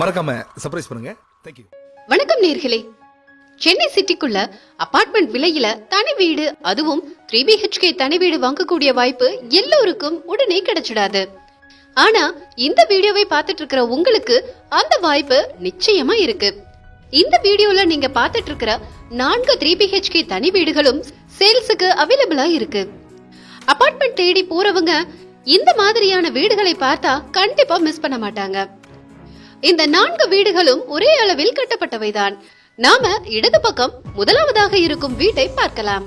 மறக்காம சர்ப்ரைஸ் பண்ணுங்க. தேங்க்யூ வணக்கம் நேர்களே. சென்னை சிட்டிக்குள்ள அபார்ட்மெண்ட் விலையில தனி வீடு அதுவும் த்ரீ பிஹெச்கே தனி வீடு வாங்கக்கூடிய வாய்ப்பு எல்லோருக்கும் உடனே கிடைச்சிடாது. ஆனா இந்த வீடியோவை பார்த்துட்டு இருக்கிற உங்களுக்கு அந்த வாய்ப்பு நிச்சயமா இருக்கு. இந்த வீடியோல நீங்க பார்த்துட்டு இருக்கிற நான்கு த்ரீ பிஹெச்கே தனி வீடுகளும் சேல்ஸுக்கு அவைலபிளா இருக்கு. அபார்ட்மெண்ட் தேடி போறவங்க இந்த மாதிரியான வீடுகளை பார்த்தா கண்டிப்பா மிஸ் பண்ண மாட்டாங்க. இந்த நான்கு வீடுகளும் ஒரே அளவில் கட்டப்பட்டவைதான். நாம இடது பக்கம் முதலாவதாக இருக்கும் வீட்டை பார்க்கலாம்.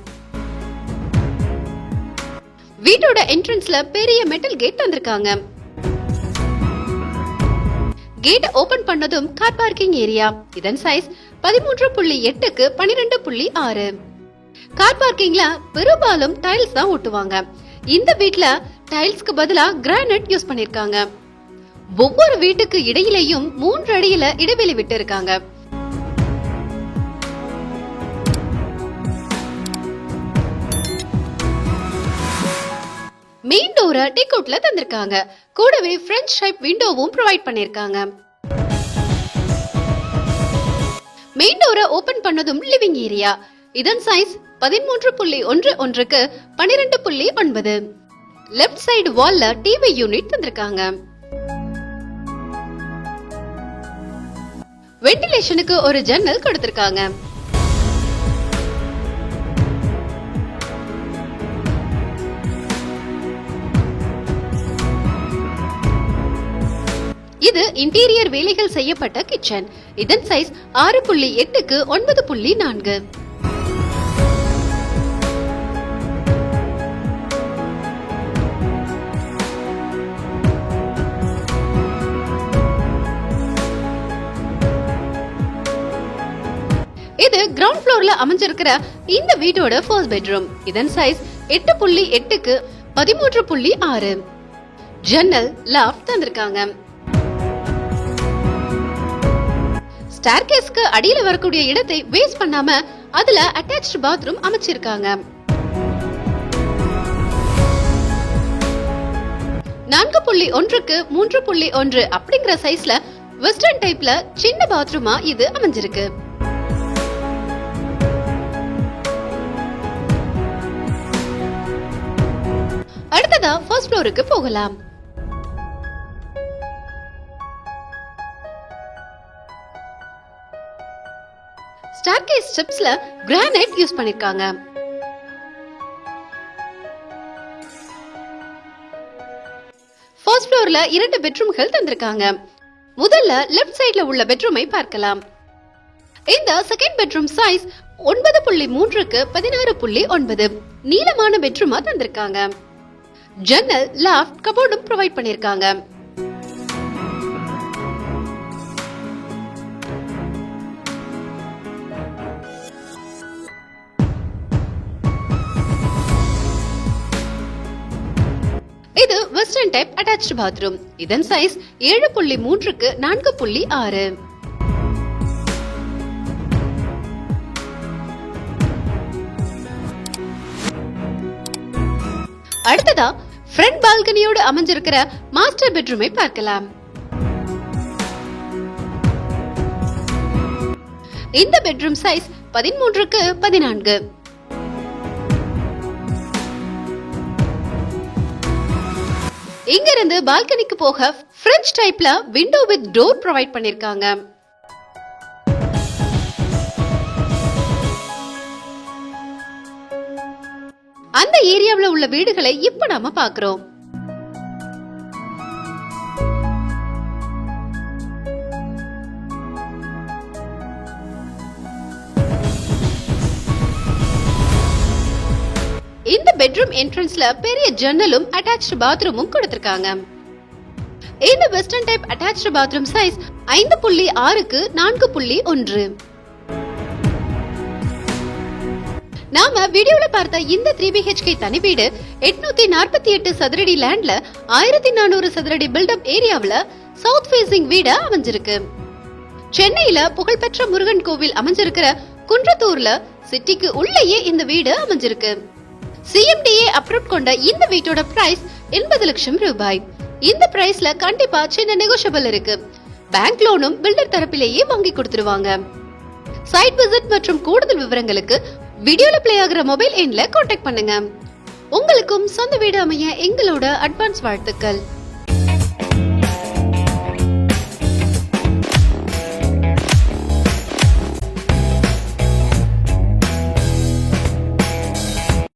வீட்டோட என்ட்ரன்ஸ்ல பெரிய மெட்டல் கேட் தந்திருக்காங்க. கேட் ஓபன் பண்ணதும் கார் பார்க்கிங் ஏரியா இதன் சைஸ் பதிமூன்று புள்ளி எட்டுக்கு பனிரெண்டு புள்ளி ஆறு. கார் பார்க்கிங்ல பெரும்பாலும் டைல்ஸ் தான் ஓட்டுவாங்க இந்த வீட்ல டைல்ஸ்க்கு பதிலா கிரானைட் யூஸ் பண்ணிருக்காங்க. ஒவ்வொரு வீட்டுக்கு இடையிலையும் மூன்று அடியில இடைவெளி விட்டு இருக்காங்க மெயின் டோரை டேக் தந்திருக்காங்க. கூடவே பிரெஞ்ச் டைப் விண்டோவும் ப்ரொவைட் பண்ணிருக்காங்க மெயின் டோரை ஓபன் பண்ணதும் லிவிங் ஏரியா இதன் சைஸ் பதிமூன்று புள்ளி ஒன்று ஒன்றுக்கு பன்னிரெண்டு புள்ளி ஒன்பது. லெஃப்ட் சைடு வால்ல டிவி யூனிட் தந்திருக்காங்க. வென்டிலேஷனுக்கு ஒரு ஜன்னல் கொடுத்திருக்காங்க. இது இன்டீரியர் வேலைகள் செய்யப்பட்ட கிச்சன் இதன் சைஸ் ஆறு புள்ளி எட்டுக்கு ஒன்பது புள்ளி நான்கு. இது கிரவுண்ட் ஃப்ளோர்ல அமைஞ்சிருக்கிற இந்த வீட்டோட ஃபர்ஸ்ட் பெட்ரூம் இதன் சைஸ் எட்டு புள்ளி எட்டுக்கு பதிமூன்று புள்ளி ஆறு. ஜன்னல் லாஃப்ட் தந்திருக்காங்க. ஸ்டார்கேஸ்க்கு அடியில வரக்கூடிய இடத்தை வேஸ்ட் பண்ணாம அதுல அட்டாச்ட் பாத்ரூம் அமைச்சிருக்காங்க. நான்கு புள்ளி ஒன்றுக்கு மூன்று புள்ளி ஒன்று அப்படிங்கிற சைஸ்ல வெஸ்டர்ன் டைப்ல சின்ன பாத்ரூமா இது அமைஞ்சிருக்கு. அடுத்ததா ஃபர்ஸ்ட் ஃப்ளோருக்கு போகலாம். ஸ்டார்கேஸ் ஸ்டெப்ஸ்ல கிரானைட் யூஸ் பண்ணிருக்காங்க. ஃபர்ஸ்ட் ஃப்ளோர்ல இரண்டு பெட்ரூம்கள் தந்திருக்காங்க. முதல்ல லெஃப்ட் சைடுல உள்ள பெட்ரூமை பார்க்கலாம். இந்த செகண்ட் பெட்ரூம் சைஸ் ஒன்பது புள்ளி மூன்றுக்கு பதினாறு புள்ளி ஒன்பது. நீளமான பெட்ரூமா தந்திருக்காங்க. ஜன்னல் லாஃப்ட் கபோர்டும் ப்ரொவைட் பண்ணிருக்காங்க. இது வெஸ்டர்ன் டைப் அட்டாச்சு பாத்ரூம் இதன் சைஸ் ஏழு புள்ளி மூன்றுக்கு நான்கு புள்ளி ஆறு. அடுத்ததா ஃப்ரண்ட் பால்கனியோடு அமைஞ்சிருக்கிற மாஸ்டர் பெட்ரூமை பார்க்கலாம். இந்த பெட்ரூம் சைஸ் பதிமூன்றுக்கு பதினான்கு. இங்கிருந்து பால்கனிக்கு போக பிரெஞ்ச் டைப்ல விண்டோ வித் டோர் ப்ரொவைட் பண்ணிருக்காங்க. அந்த ஏரியாவுல உள்ள வீடுகளை இப்ப நாம பாக்குறோம் இந்த பெட்ரூம் என்ட்ரன்ஸ்ல பெரிய ஜன்னலும் அட்டாச்ட் பாத்ரூமும் கொடுத்திருக்காங்க. இந்த western type attached bathroom size ஐந்து புள்ளி ஆறுக்கு நான்கு புள்ளி ஒன்று. நாம வீடியோல பார்த்த இந்த த்ரீ பிஹெச்கே தனி வீடு எட்நூத்தி நாற்பத்தி எட்டு சதுரடி லேண்ட்ல ஆயிரத்தி நானூறு சதுரடி பில்டப் ஏரியாவுல சவுத் ஃபேசிங் வீடு அமைஞ்சிருக்கு. சென்னையில புகழ்பெற்ற முருகன் கோவில் அமைஞ்சிருக்கிற குன்றத்தூர்ல சிட்டிக்கு உள்ளேயே இந்த வீடு அமைஞ்சிருக்கு. சிஎம்டிஏ அப்ரூவ் கொண்ட இந்த வீட்டோட பிரைஸ் எண்பது லட்சம் ரூபாய். இந்த பிரைஸ்ல கண்டிப்பா சின்ன நெகோஷியபிள் இருக்கு. பேங்க் லோனும் பில்டர் தரப்பிலேயே வாங்கி கொடுத்துருவாங்க. சைட் விசிட் மற்றும் கூடுதல் விவரங்களுக்கு வீடியோல ப்ளே ஆகுற மொபைல் எண்ல காண்டாக்ட் பண்ணுங்க. உங்களுக்கும் சொந்த வீடு அமைய எங்களோட அட்வான்ஸ் வாழ்த்துக்கள்.